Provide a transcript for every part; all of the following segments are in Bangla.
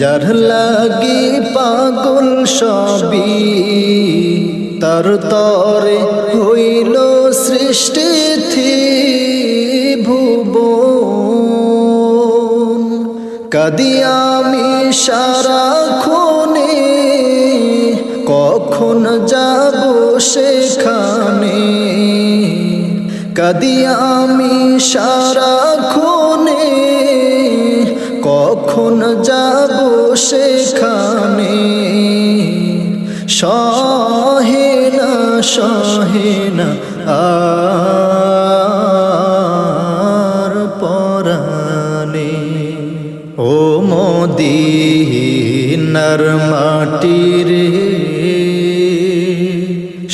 যার লাগি পাগল সবই, তার তরে হইল সৃষ্টি থি ভুব কাদি আমি সারা খুনে, কখন যাব সেখানে? কাদি আমি সারা খুনে, কখন যাব সেখানে সহেনা সহেনা আর পরানে ও মদিনার মাটি রে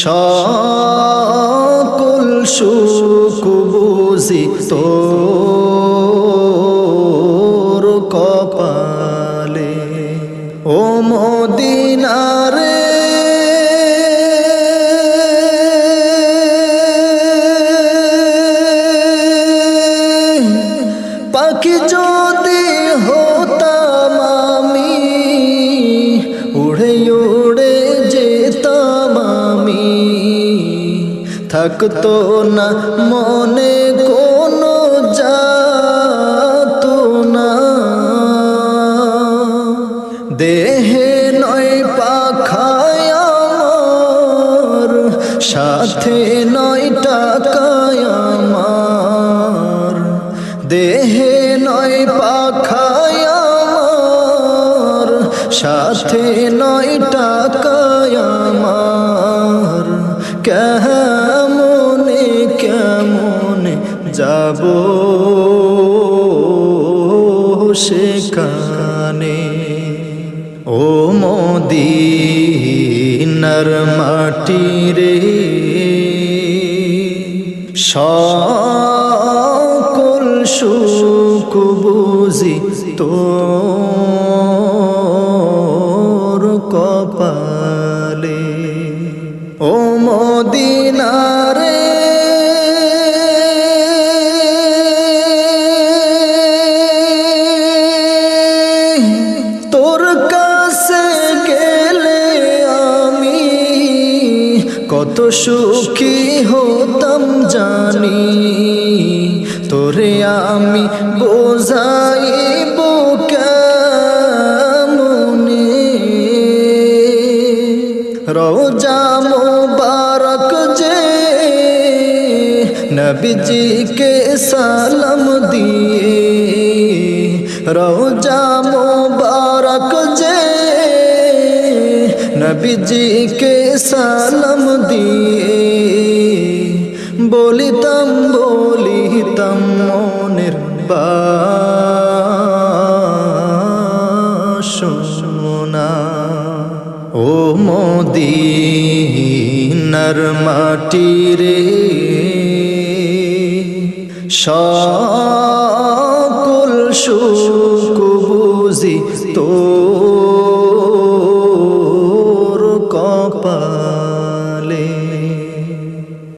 সকল সুখ বুঝি তোর থাকতো না, মনে কোনো যাত না। দেহে নয় পাখায় সাথে নয় টাকায় আমার। দেহে নয় পাখায় সাথে নয় টাকায় যাব সেখানে। ও মদিনার মাটি রে সকল সুখ বুঝি তোর তোর কাছে গেলে আমি কত সুখী হতাম জানি। তোরে আমি বোঝাইব কেমনে? রোজা মোবারক যে নবীজিকে সালাম দিয়ে রোজা নবীজিকে সালাম দিয়ে বলিতাম বলিতাম মনের বাসনা। ও মদিনার মাটি রে সকল সুখ বুঝি তো